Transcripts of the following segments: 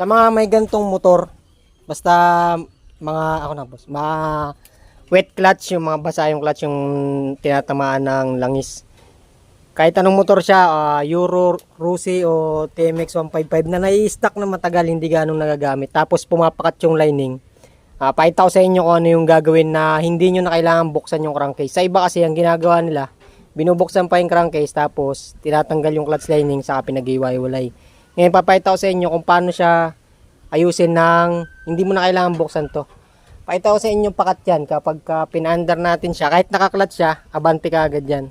Sa mga may gantong motor, basta mga, ako na boss, mga wet clutch, yung mga basa yung clutch, yung tinatamaan ng langis. Kahit anong motor siya, ah, Euro, Rusi o TMX 155 na nai-stock na matagal, hindi ganong nagagamit. Tapos pumapakat yung lining. Ah, pakita ko sa inyo kung ano yung gagawin na hindi nyo na kailangan buksan yung crankcase. Sa iba kasi, ang ginagawa nila, binubuksan pa yung crankcase tapos tinatanggal yung clutch lining saka pinag-iwalay. Ngayon papakita ko sa inyo kung paano siya ayusin ng hindi mo na kailangan buksan to. Pakita ko sa inyo pakat yan kapag ka pinaandar natin siya kahit nakaklatch siya, abante ka agad yan.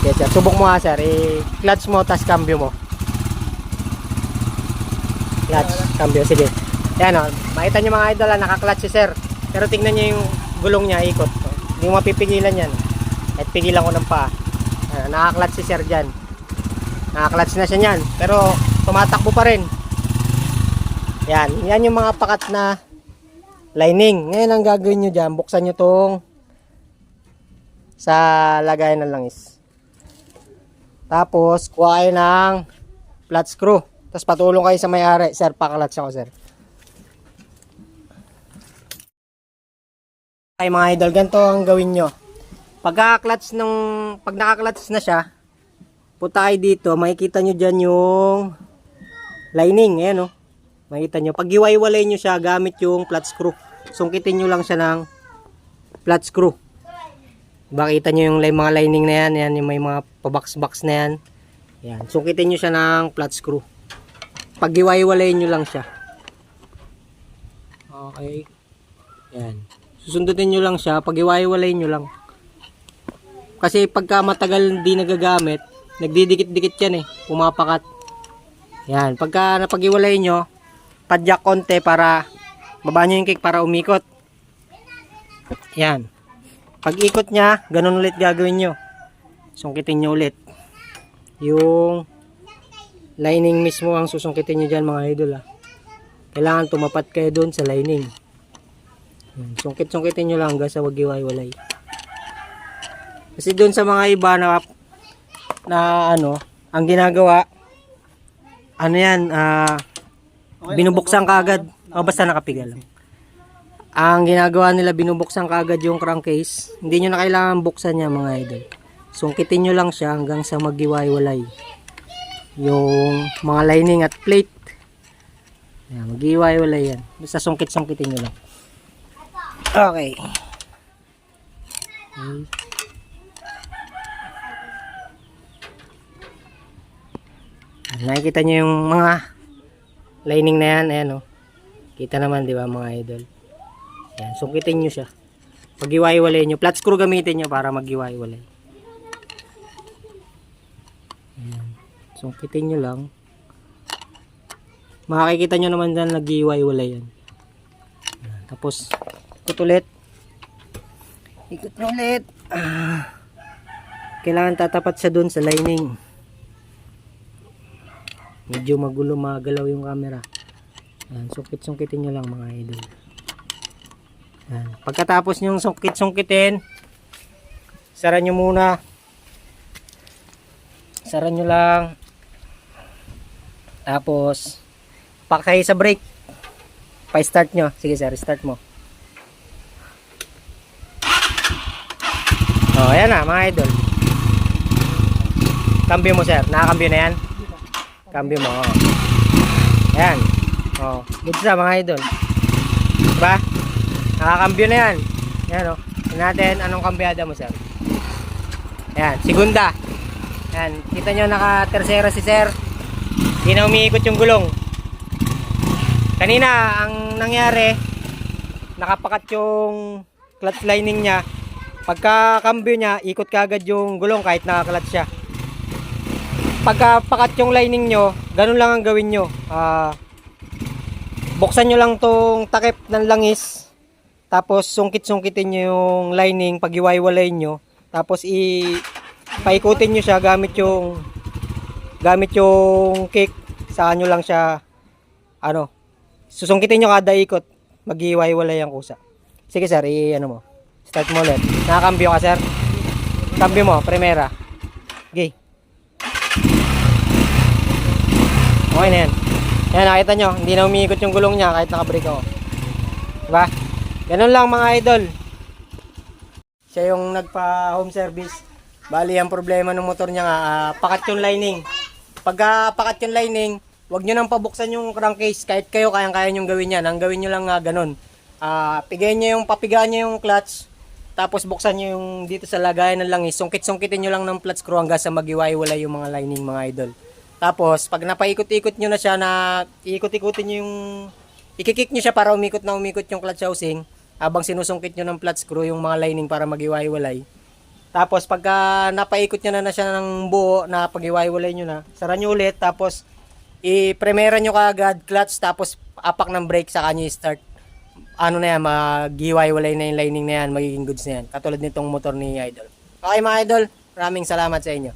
Yes, sir. Subok mo nga sir, i-clutch mo tas cambio mo. Clutch, cambio, sige. Yan o, makita nyo mga idol, ah, naka-clutch si sir. Pero tingnan nyo yung gulong niya, ikot. Hindi mo mapipigilan yan. Kahit pigilan ko ng paa. Ah, naka-clutch si sir dyan. Naka-clutch na siya niyan. Pero tumatakbo pa rin. Yan, yan yung mga pakat na lining. Ngayon ang gagawin nyo dyan, buksan nyo tong sa lagayan ng langis. Tapos, kuha kayo ng flat screw. Tapos patulong kayo sa may-ari. Sir, pakalatch ako, sir. Okay mga idol, ganito ang gawin nyo. Pagka-clutch nung, pag naka-clutch na siya, punta kayo dito, makikita nyo dyan yung lining, ayan o. Makikita nyo. Pag iwaiwalay nyo siya, gamit yung flat screw. Sungkitin nyo lang siya ng flat screw. Bakita nyo yung mga lining na yan, yan yung may mga pabox-box na yan. Yan, sungkitin nyo siya ng flat screw. Pag iwaiwalay nyo lang siya. Okay. Yan. Susundutin nyo lang siya, pag iwaiwalay nyo lang. Kasi pagka matagal hindi nagagamit, nagdidikit-dikit yan eh, pumapakat. Yan, pagka napag-iwalay nyo, padyak konti para baba nyo yung kick para umikot. Yan. Pag ikot niya, ganun ulit gagawin nyo. Sungkitin nyo ulit. Yung lining mismo ang susungkitin nyo dyan mga idol ah. Kailangan tumapat kayo doon sa lining. Sungkit-sungkitin nyo lang hanggang sa wag iwalay. Kasi doon sa mga iba na, na ano, ang ginagawa, ano yan, ah, binubuksan ka agad. O basta nakapiga lang. Ang ginagawa nila, binubuksan ka agad yung crankcase. Hindi nyo na kailangan buksan niya mga idol. Sungkitin nyo lang siya hanggang sa magiwaiwalay. Yung mga lining at plate. Yan, magiwaiwalay yan. Basta sungkit-sungkitin nyo lang. Okay. okay. Nakikita nyo yung mga lining na yan. Ayan o. Kita naman di ba mga idol. Ayan, sungkitin nyo siya. Pag iwaiwalay nyo. Flat screw gamitin nyo para mag-iwaiwalay. Ayan. Sungkitin nyo lang. Makikita nyo naman dyan nag-iwaiwalay yan. Ayan, Tapos, ikot ulit. Ikot ulit. Ah. Kailangan tatapat siya dun sa lining. Medyo magulo magalaw yung camera. Ayan, sungkit-sungkitin nyo lang mga idol. Ayan. Pagkatapos nyo sungkit-sungkitin, sara nyo muna. Sara nyo lang. Tapos, pakay sa brake. Pa-start nyo. Sige sir, start mo. Oh, ayan na mga idol. Cambio mo sir. Nakakambio na yan? Cambio mo. Oh. Oh, good sa mga idol. Diba? Nakakambyo na yan. Ayan o. Oh. Tingnan natin anong kambyada mo, sir. Ayan, segunda. Ayan, kita nyo naka-tersera si sir. Hindi na umiikot yung gulong. Kanina, ang nangyari, nakapakat yung clutch lining niya. Pagka cambio niya, ikot kagad yung gulong kahit naka-clutch siya. Pagka pakat yung lining nyo, ganun lang ang gawin nyo. Ah, buksan nyo lang tong takip ng langis tapos sungkit-sungkitin nyo yung lining pag iwaiwalay nyo tapos i paikutin nyo siya gamit yung gamit yung kick saan nyo lang siya ano susungkitin nyo kada ikot mag iwaiwalay ang kusa. Sige sir i ano mo start mo ulit. Nakakambyo ka sir? Cambio mo primera. Okay okay na yan Yan, nakita nyo, hindi na umiikot yung gulong niya kahit nakabrake ako. Diba? Ganun lang mga idol. Siya yung nagpa home service. Bali, ang problema ng motor niya nga, ah, pakat yung lining. Pagka pakat yung lining, wag nyo nang pabuksan yung crankcase. Kahit kayo, kayang-kaya nyo gawin yan. Ang gawin nyo lang nga ganun. Ah, pigayin nyo yung, papigaan nyo yung clutch. Tapos buksan nyo yung dito sa lagayan ng langis. Sungkit-sungkitin nyo lang ng flat screw hanggang sa magiwaiwala yung mga lining mga idol. Tapos, pag napaikot-ikot nyo na siya na ikot-ikutin nyo yung ikikik nyo siya para umikot na umikot yung clutch housing habang sinusungkit nyo ng flat screw yung mga lining para magiwaiwalay. Tapos pagka napaikot nyo na na siya ng buo na pagiwaiwalay nyo na, sara nyo ulit tapos i-premera nyo kaagad clutch tapos apak ng brake sa nyo i-start. Ano na yan, magiwaiwalay na yung lining na yan, magiging goods na yan. Katulad nitong motor ni Idol. Okay mga Idol, maraming salamat sa inyo.